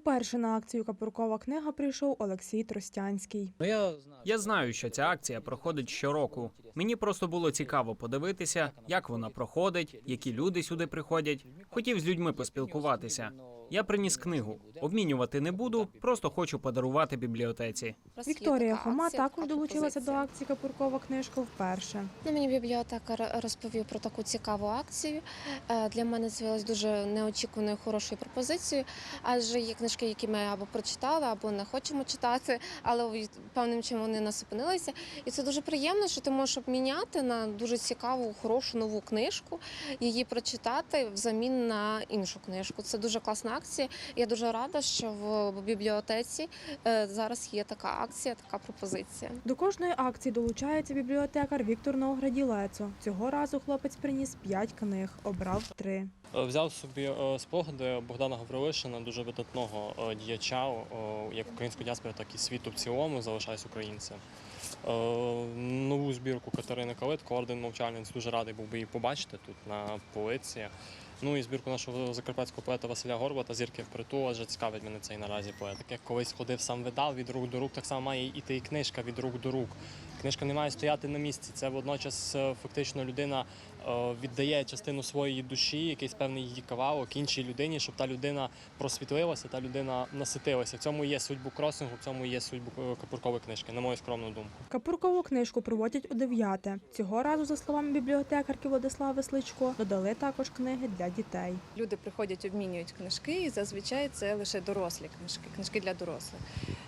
Уперше на акцію Капуркова книга прийшов Олексій Тростянський. Ну я знаю. Я знаю, що ця акція проходить щороку. Мені просто було цікаво подивитися, як вона проходить, які люди сюди приходять. Хотів з людьми поспілкуватися. Я приніс книгу. Обмінювати не буду, просто хочу подарувати бібліотеці. Вікторія Хома також долучилася до акції Капуркова книжка вперше. Ну, мені бібліотекар розповів про таку цікаву акцію. Е, Для мене це дуже неочікуваною хорошою пропозицією, адже є книжки, які ми або прочитали, або не хочемо читати, але певним чином вони нас опинилися. І це дуже приємно, що ти можеш обміняти на дуже цікаву, хорошу нову книжку, її прочитати взамін на іншу книжку. Це дуже класна акція. Я дуже рада, що в бібліотеці е, зараз є така акція, така пропозиція. До кожної акції долучається бібліотекар Віктор Новграділецо. Цього разу хлопець приніс п'ять книг, обрав три. Е, Взяв собі е, спогади Богдана Гаврилишина, дуже видатного е, діяча, як української діаспори, так і світу в цілому, залишаюсь українцем. Нову збірку Катерини Калитко, орден мовчальниць, дуже радий був би її побачити тут на полиці. Ну і збірку нашого закарпатського поета Василя Горбата Зірки впритул, адже цікавить мене цей наразі поет. Так як колись ходив сам видав від рук до рук, так само має іти і книжка від рук до рук. Книжка не має стояти на місці. Це водночас е, фактично людина е, віддає частину своєї душі, якийсь певний її кавалок іншій людині, щоб та людина просвітлилася, та людина наситилася. В цьому є суть букросингу, в цьому є суть е, капуркової книжки, на мою скромну думку. Капуркову книжку проводять у дев'яте. Цього разу, за словами бібліотекарки Владислави Сличко, додали також книги для дітей. Люди приходять, обмінюють книжки, і зазвичай це лише дорослі книжки, книжки для дорослих.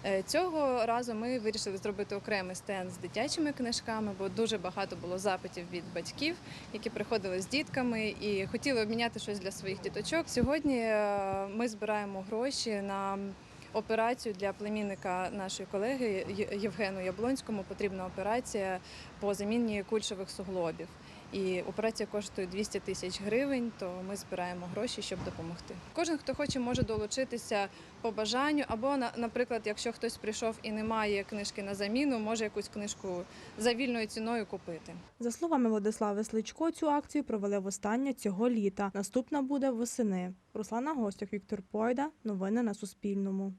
Е, Цього разу ми вирішили зробити окремий стенд з дитячими книжками, бо дуже багато було запитів від батьків, які приходили з дітками і хотіли обміняти щось для своїх діточок. Сьогодні е, ми збираємо гроші на операцію для племінника нашої колеги Євгену Яблонському. Потрібна операція по заміні кульшових суглобів. І операція коштує 200 тисяч гривень, то ми збираємо гроші, щоб допомогти. Кожен, хто хоче, може долучитися по бажанню, або, на- наприклад, якщо хтось прийшов і не має книжки на заміну, може якусь книжку за вільною ціною купити. За словами Владислави Сличко, цю акцію провели востаннє цього літа. Наступна буде восени. Руслана Гостюк, Віктор Пойда. Новини на Суспільному.